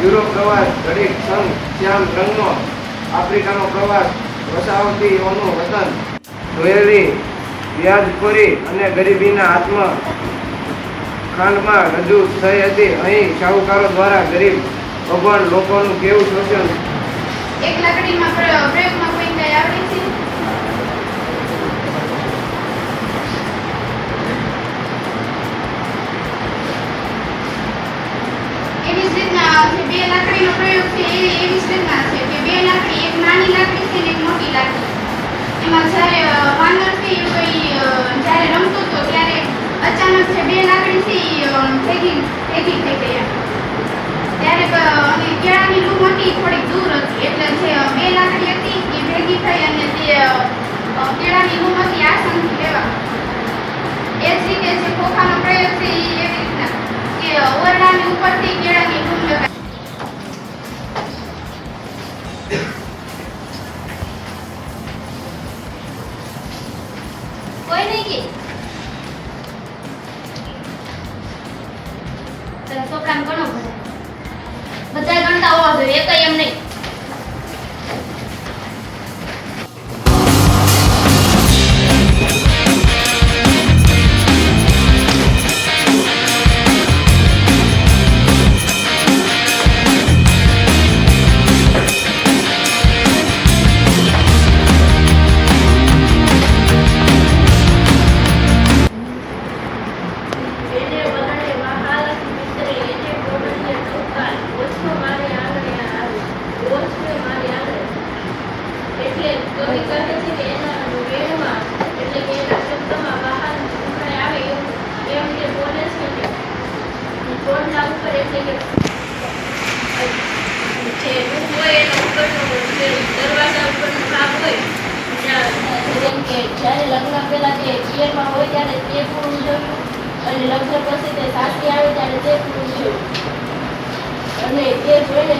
Europe પ્રવાસ, ઘડીક સંઘ શ્યામ, રંગનો આફ્રિકાનો પ્રવાસ વસાવતીઓનું વતન જોયેલી વ્યાજખોરી અને ગરીબીના આત્મ ખાંડમાં રજૂ થઈ હતી. અહીં શાહુકારો દ્વારા ગરીબ, અભણ લોકોનું કેવું શોષણ? એક લાકડીમાં પ્રયોગમાં કોઈ કઈ આવડી છે? એવી જ રીતના જે બે લાકડીનો પ્રયોગ છે, એ એવી જ રીતના છે કે બે લાકડી, એક નાની લાકડી છે ને એક મોટી લાકડી. એમાં જ્યારે વાનર છે કોઈ જ્યારે રમતો અચાનક છે બે લાકડી છે એ અ, ભેગી ભેગી થઈ ગઈ ત્યારે અને કેળાની લૂમ હતી થોડીક દૂર હતી. એટલે જે બે લાકડી હતી એ ભેગી થઈ અને તે કેળાની લૂમ હતી આસાનથી લેવા. એ જ રીતે જે ખોખાનો પ્રયોગ છે એ એવી રીતના કે ઓરડાની ઉપરથી કેળાની લૂમ લેવા કોઈ નહીં કે. છોકરાને ઘણો બધા ગણતા હોવા જોઈએ એકય એમ નહીં. અને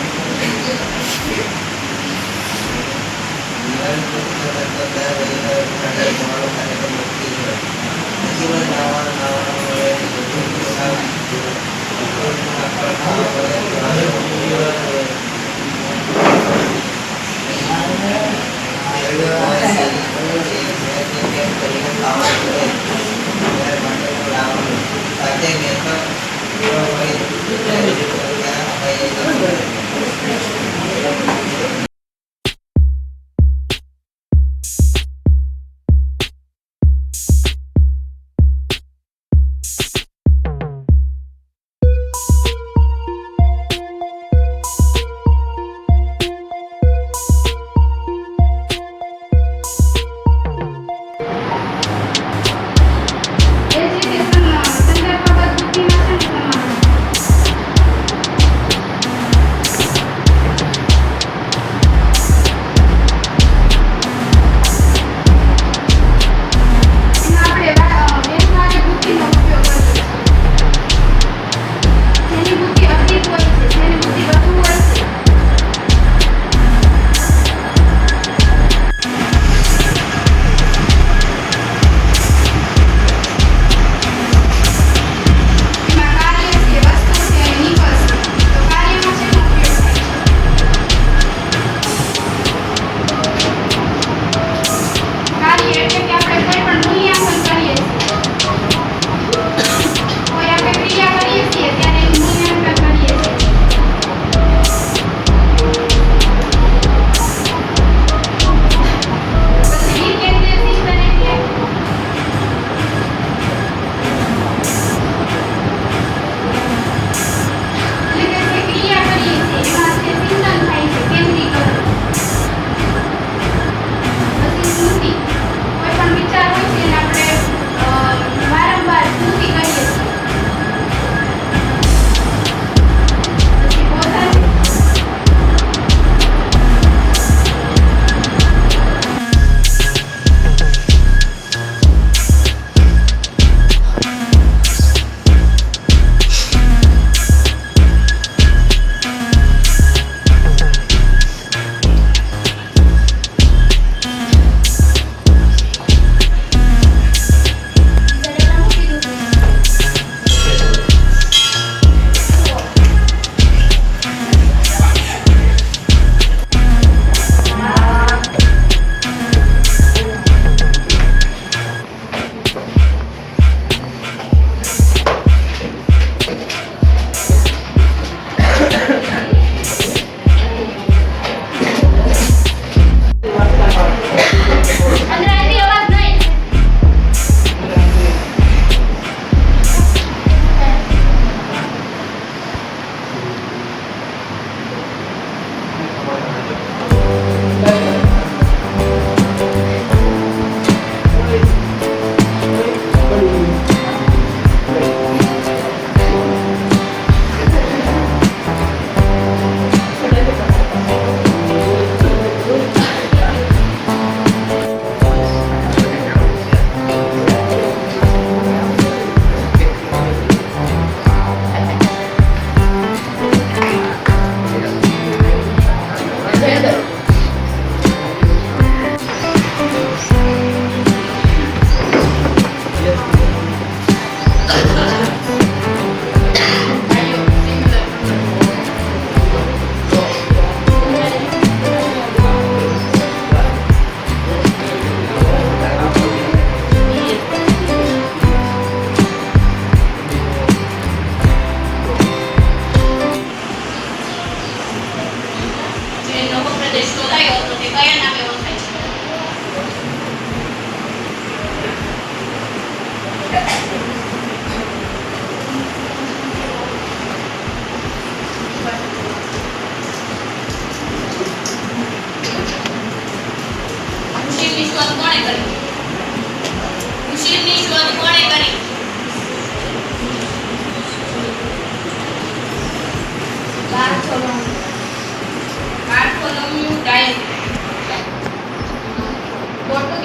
કાર્યક્રમ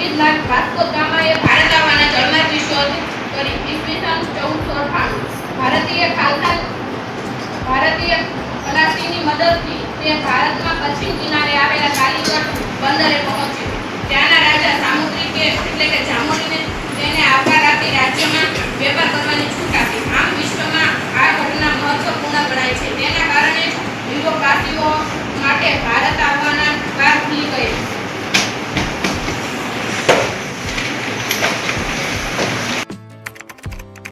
કેટલાક વાસ્કોદામાએ ભારતાવાના ભારતીય ખાલસા ભારતીય ખલાસીની મદદથી તે ભારતમાં પશ્ચિમ કિનારે આવેલા કાલીકટ બંદરે પહોંચ્યો. ત્યાંના રાજા સામુદ્રિક